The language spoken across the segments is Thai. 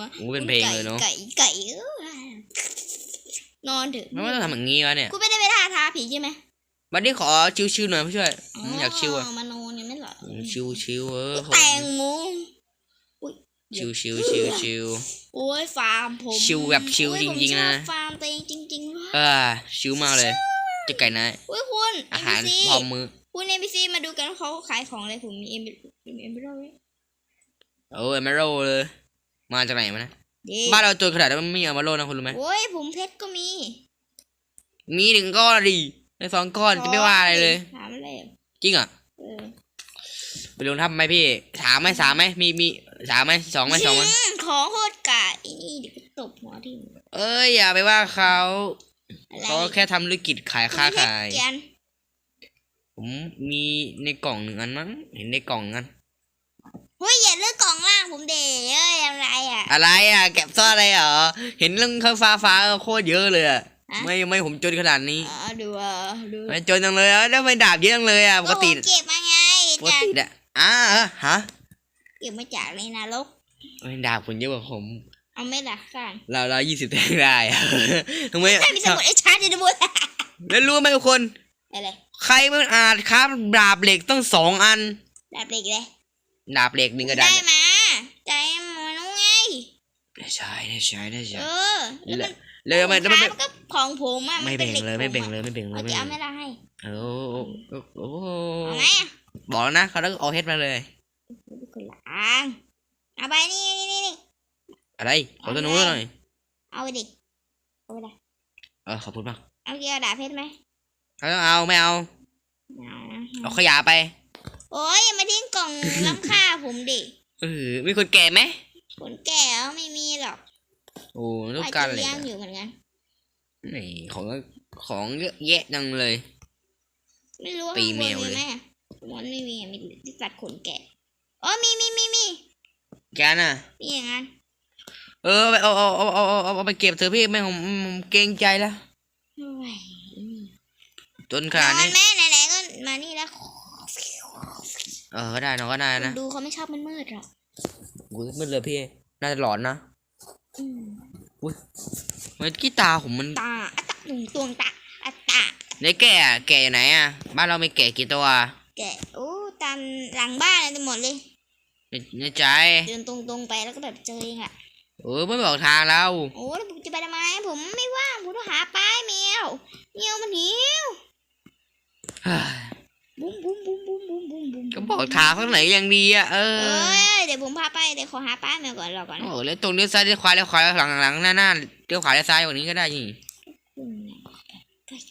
วโอ้เป็นเพลงเลยเนอะไก่ไก่ไก่เอ้ยนอนเถอะมันไม่ต้องทำอย่างงี้วะเนี่ยกูไม่ได้ไปท้าท้าผีใช่ไหมวันนี้ขอชิวๆหน่อยผู้ช่วยอืมอยากชิวอะมานอนยังไม่หลับชิวชิวๆเออผมแตงโมชิวชิวชิวชิวโอ้ยฟาร์มผมชิวแบบชิวโอ้ยจริงๆนะผมชอบฟาร์มตัวเองจริงๆว่ะเออชิวมากเลยเจะไก่นายอุ้ยคุณอาหาร NPC พร้อมมือคุณเอ็มบีซีมาดูกันว่าเขาขายของอะไรผมมีเอ็มบีเอ็มบีโร่โอ้ยแมโรเลย มาจากไหนมานะเย้บ้านเราจนขนาดนั้นมันไม่เอามาโลนะคุณรู้ไหมโอ้ยผมเพชรก็มีมีหนึ่งก้อนอะดิในสองก้อนจะไม่ว่าอะไรเลย ถามอะไรจริงเหรอะเออไปลงทับไหมพี่สามไหมสามไหมมีมีสามไหมสองไหมสองไหมมของโคตรกาดอีนี่เดี๋ยวไปตบหัวที่เอ้ยอย่าไปว่าเขาอะไรเขาแค่ทำธุรกิจขายค้าขาย เกียน ผมมีในกล่องหนึ่งอันมั้งเห็นในกล่องนั้นเฮ้ ยอย่าเลือกกล่องล่างผมเดเอ้ยอะไรอะ อะไรอะแก็บซ่อนอะไรเหรอเห็นเรื่องข้างฟ้าฟ้าโคตรเยอะเลยอะฮะ ไม่ไม่ผมจนขนาดนี้อ๋อดูอะดูไม่จนจังเลยอะแล้วไม่ดาบเยอะจังเลยอะปกติผมเก็บมาไงปกจากติอะอ่าเออฮะเก็บมาจากในนรกไม่ดาบคุณเยอะกว่าผม เอาไม่ละกันเราเรายี่สิบแต้มได้อะทำไมไม่มีสมุดไอ้ชาร์จจะบุแล้วรู้ไหมทุกคน อะไรใครมันอาจครับดาบเหล็กต้องสองอัน ดาบเหล็กเลย ดาบเหล็กหนึ่งกระดาได้ษมาใจมันนู้ไงใช่ใช่ใช่ใช่เออแล้วมันเลยไม่แล้วไม่มันไม่ ก็ของผมอะไม่นป็แบ่นงหกเลยไม่แบ่งผเลยไม่แบ่งเลเอายไม่จะแบ่เอางไม่ได้ให้โอ้โอ้โอ้เอาไหมอะบอกแล้วนะเขาต้องเอาเฮดมาเลย คนละอังเอาไปนี่นี่นี่นี่อะไรขอตัวนู้นหน่อยเอาไปดิเอาไปดิเออขอบคุณมากเอาเกียร์ดาบเพชรไหมเขาต้องเอาไม่เอาไม่เอานะเอาขยะไป โอ้ยอย่ามาทิ้งกล่องล้ำค่าผมดิเออมีคนแก่ไหมคนแก่เอาไม่มีหรอกโอ้ต้องอาจการจะอะไรเลี้ยงอะอยู่เหมือนกันนี่ของของเยอะแยะจังเลย ไม่รู้ว่าตีข้างบแมนวมีเลยไหมอะมันไม่มีอะมีที่ตัดขนแกะอ๋อมีมีมีมีแกน่ะมีอย่างนั้นเออไปเอาเอาเอาเอาเอาเอาไปเก็บเถอะพี่แม่งผมผมเกรงใจแล้วโอ้ยจนขนาดนอนี้นแม่ไหนๆก็มานี่แล้ว เออก็ได้น้องก็ได้นะดูเขาไม่ชอบมันมืดหรอกอุ้ยมืดเลยพี่ น่าจะหลอนนะอืมมันกีตาผมมันตาอะตะตุงตวงตาอะตะในแก่อะแก่อยู่ไหนอะ บ้านเราไม่แก่กี่ตัว แกะโอ้ตามหลังบ้านเลยหมดเลยในในใจเดินตรงๆไปแล้วก็แบบเจอเองอะเออไม่บอกทางเราโอ้แล้วผมจะไปทำไมผมไม่ว่างผมต้องหาปลาให้แมวแมวมันหิว เฮ้ยบุ้ มบุ้มบุ้มบุ้มบุ้มบุ้มบุ้มก็บอกทางข้างไหนยังดีอะเอเออ อเดี๋ยวผมพาไปเดี๋ยวขอหาปลาห้แมวก่อนรอก่อนนะโอ้แล้วตรงเลี้ยวซ้ายเลี้ยวขวาเลี้ยวขวาเลี้ยวหลังหลังหน้าหน้าเลี้ยวขวาเลี้ยวซ้ายกว่านี้ก็ได้นี่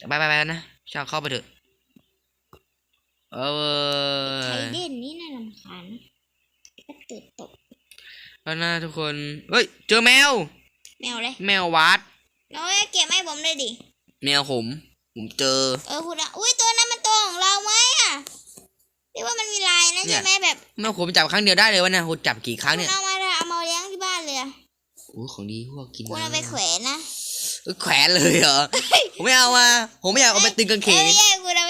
ไปไปไปนะชางเข้าไปเถอะ เอใครอเด่นนี่น่ารำคาญนะก็ตื่นตกแล้วนะทุกคน เฮ้ย เจอแมว แมวเลยแมววัดแล้วเก็บให้ผมเลยดิ แมวผม ผมเจอ เออคุณอะอุ้ยตัวนั้นมันตัวของเราไหมอะเรียกว่ามันมีลายนะเนี่ใช่ยไหมแบบแมวผมจับครั้งเดียวได้เลยวะเนี่ยโหจับกี่ครั้งคุเนี่ณยเอามาเอามาเลี้ยงที่บ้านเลยอะโอ้ของดีพวกกินคุณเอาไปแขวนนะเอ้ยแขวนเลยเหรอผมไม่เอามาผมไม่อยากเอาไปตึงกางเขเอนอไม่ใช่คุณเอาไป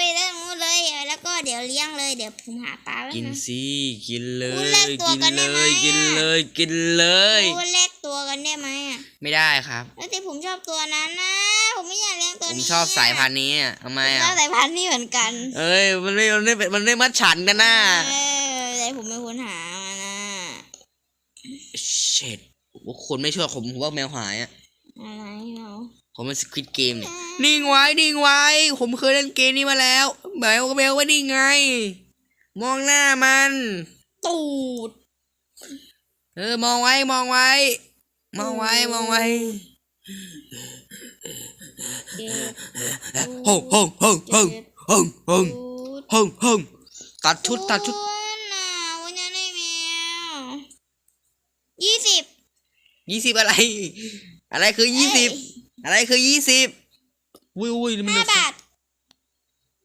เดี๋ยวเลี้ยงเลย เดี๋ยวผมหาปลาไว้กินนะ สิกินเลคุณยแลกตัวกินกันได้เลไหมยกินอะเลย กินเลยคุณแลกตัวกันได้ไหมอะไม่ได้ครับ แล้วแต่ผมชอบตัวนั้นนะ ผมไม่อยากเลี้ยงตัวผมนี้ชอบสายพันธุ์นี้อะทำไมผมชอะ อบสายพันธุ์นี้เหมือนกันเอ้ย มันไม่มันไม่มันไม่มัดฉันกันนะเออแต่ผมเป็นคนหามานะ เช็ดคนไม่ช่วยผมผมว่าแมวหายอะอะไรเนาะ ผมเป็นสควิตเกมเนี่ยนิ่งไว้นิ่งไว้ ผมเคยเล่นเกมนี้มาแล้วแมวก็แมวว่านิ่งไง มองหน้ามัน ตูดเออมองไว้มองไว้ มองไว้มองไว้เจ็บห้องห้องห้องห้องห้องห้องตูดห้องห้องตัดชุดตัดชุดคุณน่ะวันนี้ได้แมวยี่สิบยี่สิบอะไร อะไรคือยี่สิบ อะไรคือยี่สิบวุ้ยวุ้ยมันห้าบาท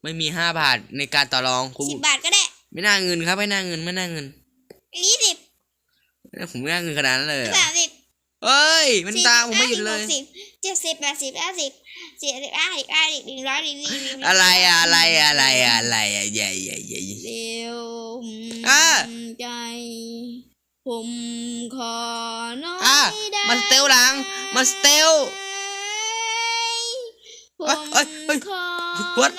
ไม่มีห้าบาทในการต่อรองคุณสิบบาทก็ได้ ไม่น่าเงินครับไม่น่าเงินไม่น่าเงินยี่สิบผมไม่น่าเงินขนาดนั้นเลยเหรอสามสิบเอ้ย มันสี่ตามสิบผมไม่หยุดเลยห้าสิบหกสิบเจ็ดสิบแปดสิบเก้าสิบเจ็ดสิบห้าสิบห้าสิบหนึ่งร้อยหนึ่งร้อยหนึ่งอะไรอะอะไรอะอะไรอะอะไรอะใหญ่ใหญ่ใหญ่เร็วอะใจผมขอน้อยอะได้มาสเตลหลังมาสเตล ผมเอ้ยเอ้ยขอ What?